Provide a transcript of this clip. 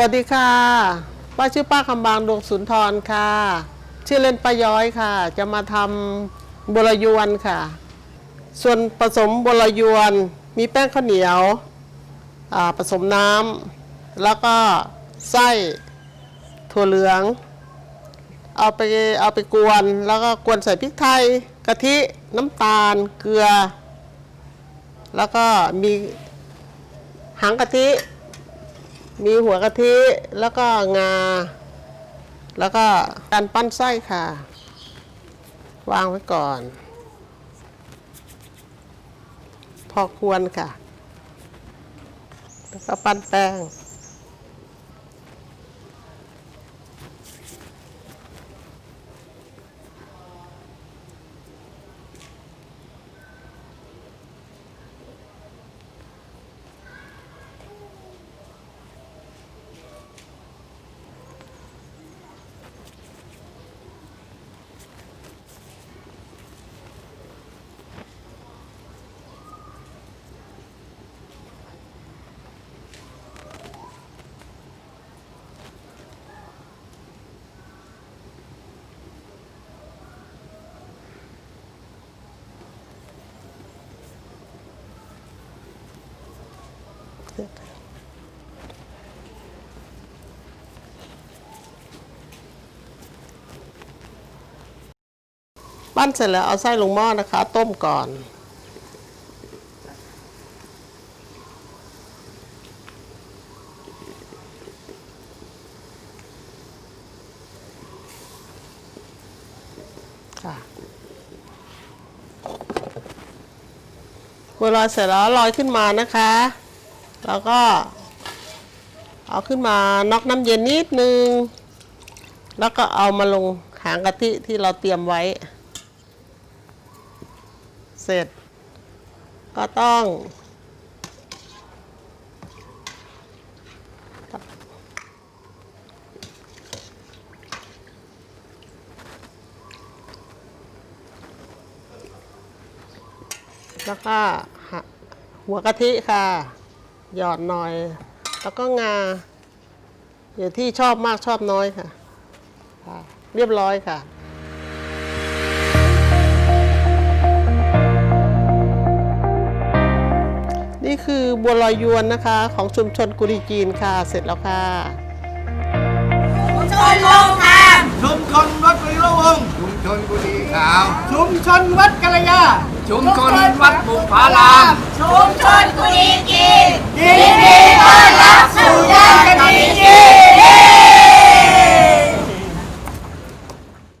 วัสดีค่ะ ป้าชื่อป้าคำบางดวงสุนทรค่ะ ชื่อเล่นป้าย้อยค่ะ จะมาทำบัวลอยวนค่ะ ส่วนผสมบัวลอยวนมีแป้งข้าวเหนียวผสมน้ำแล้วก็ไส้ถั่วเหลือง เอาไปเอาไปกวนแล้วก็กวนใส่พริกไทยกะทิน้ำตาลเกลือ แล้วก็มีหางกะทิ มีหัวกะทิแล้วก็งา แล้วก็การปั้นไส้ค่ะ วางไว้ก่อน พอควรค่ะ แล้วก็ปั้นแป้ง ปั้นเสร็จแล้วเอาไส้ลงหม้อนะคะ ต้มก่อนค่ะบัวลอยเสร็จแล้วลอยขึ้นมานะคะ แล้วก็ เอาขึ้นมาน็อกน้ำเย็นนิดนึง แล้วก็เอามาลงหางกะทิที่เราเตรียมไว้ เสร็จ ก็ต้องแล้วก็หาหัวกะทิค่ะ หยอดหน่อย แล้วก็งา อยู่ที่ชอบมากชอบน้อยค่ะค่ะ เรียบร้อยค่ะ นี่คือบัวลอยยวนนะคะ ของชุมชนกุรีจีนค่ะ เสร็จแล้วค่ะชนลงทางชุมชนวัดปริโลวงศ์ชุมช นกุดีขาว ชุมชนวัดกัลยา ชุมชนวัดบุพาราม ชุมชนกุดีจีนยินดีต้อนรับสู่ย่านกะทิจีน